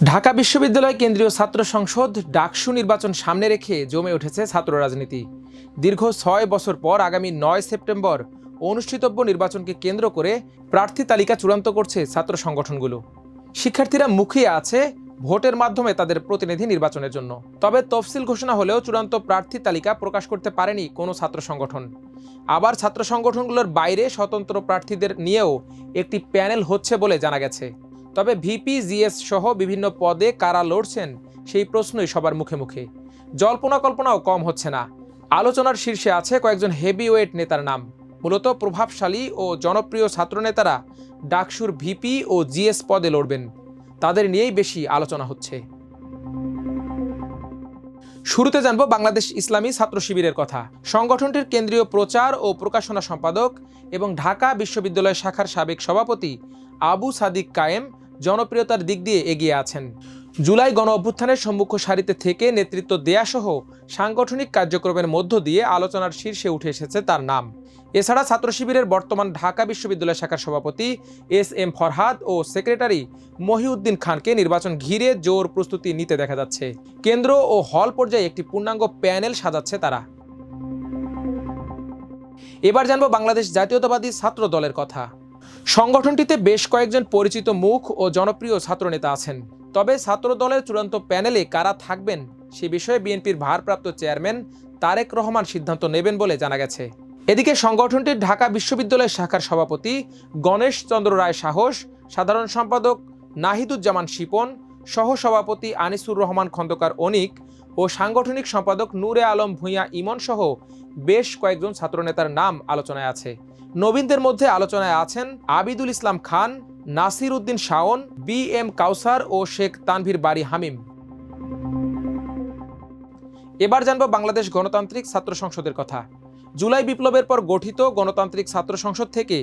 ঢাকা বিশ্ববিদ্যালয় কেন্দ্রীয় ছাত্র সংসদ ডাকসু নির্বাচন সামনে রেখে জমে উঠেছে ছাত্র রাজনীতি। দীর্ঘ ছয় বছর পর আগামী নয় সেপ্টেম্বর অনুষ্ঠিতব্য নির্বাচনকে কেন্দ্র করে প্রার্থী তালিকা চূড়ান্ত করছে ছাত্র সংগঠনগুলো। শিক্ষার্থীরা মুখিয়ে আছে ভোটের মাধ্যমে তাদের প্রতিনিধি নির্বাচনের জন্য। তবে তফসিল ঘোষণা হলেও চূড়ান্ত প্রার্থী তালিকা প্রকাশ করতে পারেনি কোনো ছাত্র সংগঠন। আবার ছাত্র সংগঠনগুলোর বাইরে স্বতন্ত্র প্রার্থীদের নিয়েও একটি প্যানেল হচ্ছে বলে জানা গেছে। তবে ভিপি, জিএস সহ বিভিন্ন পদে কারা লড়ছেন সেই প্রশ্নই সবার মুখে মুখে। জল্পনা কল্পনাও কম হচ্ছে না। আলোচনার শীর্ষে আছে কয়েকজন হেভিওয়েট নেতার নাম। মূলত প্রভাবশালী ও জনপ্রিয় ছাত্রনেতারা ডাকসুর ভিপি ও জিএস পদে লড়বেন। তাদের নিয়েই বেশি আলোচনা হচ্ছে। শুরুতে জানব বাংলাদেশ ইসলামী ছাত্র শিবিরের কথা। সংগঠনটির কেন্দ্রীয় প্রচার ও প্রকাশনা সম্পাদক এবং ঢাকা বিশ্ববিদ্যালয় শাখার সাবেক সভাপতি আবু সাদিক কায়েম জনপ্রিয়তার দিক দিয়ে এগিয়ে আছেন। জুলাই গণ অভ্যুত্থানের সম্মুখ সারিতে থেকে নেতৃত্ব দেয়াসহ সাংগঠনিক কার্যক্রমের মধ্য দিয়ে আলোচনার শীর্ষে উঠে এসেছে তার নাম। এছাড়া ছাত্র শিবিরের বর্তমান ঢাকা বিশ্ববিদ্যালয় শাখার সভাপতি এস এম ফরহাদ ও সেক্রেটারি মহিউদ্দিন খানকে নির্বাচন ঘিরে জোর প্রস্তুতি নিতে দেখা যাচ্ছে। কেন্দ্র ও হল পর্যায়ে একটি পূর্ণাঙ্গ প্যানেল সাজাচ্ছে তারা। এবার জানব বাংলাদেশ জাতীয়তাবাদী ছাত্র দলের কথা। সংগঠনটিতে বেশ কয়েকজন পরিচিত মুখ ও জনপ্রিয় ছাত্রনেতা আছেন। তবে ছাত্র দলের চূড়ান্ত প্যানেলে কারা থাকবেন সে বিষয়ে বিএনপির ভারপ্রাপ্ত চেয়ারম্যান তারেক রহমান সিদ্ধান্ত নেবেন বলে জানা গেছে। এদিকে সংগঠনটির ঢাকা বিশ্ববিদ্যালয় শাখার সভাপতি গণেশ চন্দ্র রায় সাহস, সাধারণ সম্পাদক নাহিদুজ্জামান শিপন সহসভাপতি আনিসুর রহমান খন্দকার অনিক ও সাংগঠনিক সম্পাদক নূরে আলম ভূঁইয়া ইমন সহ বেশ কয়েকজন ছাত্রনেতার নাম আলোচনায় আছে। নবীনদের মধ্যে আলোচনায় আছেন আবিদুল ইসলাম খান, নাসির উদ্দিন শাওন, বি এম কাউসার ও শেখ তানভীর বাড়ি হামিম। এবার জানব বাংলাদেশ গণতান্ত্রিক ছাত্র সংসদের কথা। জুলাই বিপ্লবের পর গঠিত গণতান্ত্রিক ছাত্র সংসদ থেকে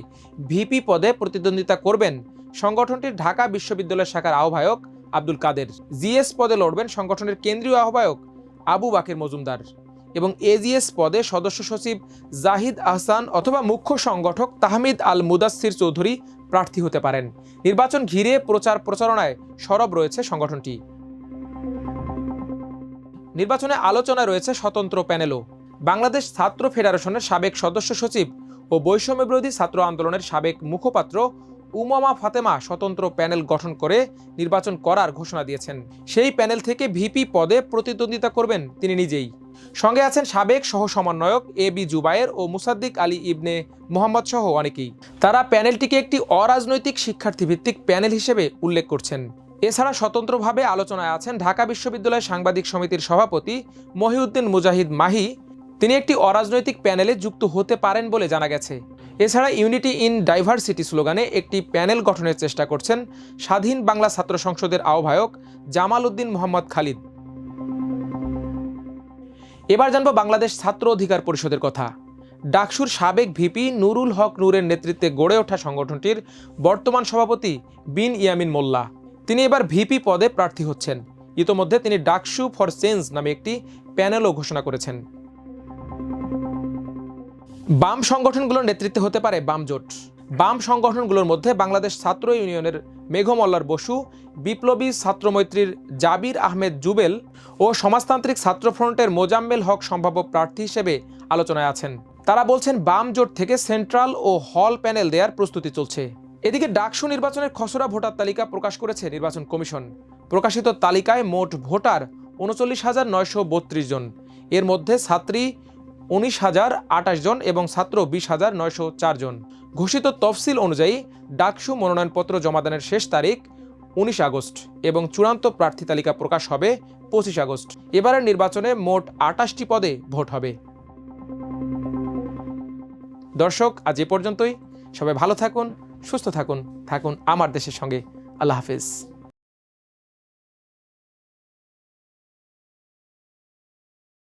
ভিপি পদে প্রতিদ্বন্দ্বিতা করবেন সংগঠনটির ঢাকা বিশ্ববিদ্যালয় শাখার আহ্বায়ক আব্দুল কাদের। জিএস পদে লড়বেন সংগঠনের কেন্দ্রীয় আহ্বায়ক আবু বাকের মজুমদার। এবং এজিএস পদে সদস্য সচিব জাহিদ আহসান অথবা মুখ্য সংগঠক তাহমিদ আল মুদাসির চৌধুরী প্রার্থী হতে পারেন। নির্বাচন ঘিরে প্রচার প্রচারণায় সরব রয়েছে সংগঠনটি। নির্বাচনে আলোচনা রয়েছে স্বতন্ত্র প্যানেলও। বাংলাদেশ ছাত্র ফেডারেশনের সাবেক সদস্য সচিব ও বৈষম্য বিরোধী ছাত্র আন্দোলনের সাবেক মুখপাত্র উমামা ফাতেমা স্বতন্ত্র প্যানেল গঠন করে নির্বাচন করার ঘোষণা দিয়েছেন। সেই প্যানেল থেকে ভিপি পদে প্রতিদ্বন্দ্বিতা করবেন তিনি নিজেই। সঙ্গে আছেন সাবেক সহ সমন্বয়ক এ বি জুবায়ের ও মুসাদ্দিক আলী ইবনে মোহাম্মদ সহ অনেকেই। তারা প্যানেলটিকে একটি অরাজনৈতিক শিক্ষার্থী ভিত্তিক প্যানেল হিসেবে উল্লেখ করছেন। এছাড়া স্বতন্ত্রভাবে আলোচনায় আছেন ঢাকা বিশ্ববিদ্যালয় সাংবাদিক সমিতির সভাপতি মহিউদ্দিন মুজাহিদ মাহি। তিনি একটি অরাজনৈতিক প্যানেলে যুক্ত হতে পারেন বলে জানা গেছে। এছাড়া ইউনিটি ইন ডাইভার্সিটি স্লোগানে একটি প্যানেল গঠনের চেষ্টা করছেন স্বাধীন বাংলা ছাত্র সংসদের আহ্বায়ক জামাল উদ্দিন মোহাম্মদ খালিদ। এবার জানব বাংলাদেশ ছাত্র অধিকার পরিষদের কথা। ডাকসুর সাবেক ভিপি নুরুল হক নূরের নেতৃত্বে গড়ে ওঠা সংগঠনটির বর্তমান সভাপতি বিন ইয়ামিন মোল্লা। তিনি এবার ভিপি পদে প্রার্থী হচ্ছেন। ইতোমধ্যে তিনি ডাকসু ফর চেঞ্জ নামে একটি প্যানেলও ঘোষণা করেছেন। বাম সংগঠনগুলোর নেতৃত্বে হতে পারে বাম জোট। বাম সংগঠনগুলোর মধ্যে বাংলাদেশ ছাত্র ইউনিয়নের মেঘমল্লার বসু, বিপ্লবী ছাত্রমৈত্রীর জাবির আহমেদ জুবেল ও সমাজতান্ত্রিক ছাত্র ফ্রন্টের মোজাম্মেল হক সম্ভাব্য প্রার্থী হিসেবে আলোচনায় আছেন। তারা বলছেন বাম জোট থেকে সেন্ট্রাল ও হল প্যানেল দেওয়ার প্রস্তুতি চলছে। এদিকে ডাকসু নির্বাচনের খসড়া ভোটার তালিকা প্রকাশ করেছে নির্বাচন কমিশন। প্রকাশিত তালিকায় মোট ভোটার উনচল্লিশ হাজার নয়শো বত্রিশ জন। এর মধ্যে ছাত্রী উনিশ হাজার আটাশ জন এবং ছাত্র বিশ হাজার নয়শো চার জন। ঘোষিত তফসিল অনুযায়ী ডাকসু মনোনয়নপত্র জমাদানের শেষ তারিখ উনিশ আগস্ট এবং চূড়ান্ত প্রার্থী তালিকা প্রকাশ হবে পঁচিশ আগস্ট। এবারের নির্বাচনে মোট আটাশটি পদে ভোট হবে। দর্শক, আজ এ পর্যন্তই। সবাই ভালো থাকুন, সুস্থ থাকুন থাকুন আমার দেশের সঙ্গে। আল্লাহ হাফেজ।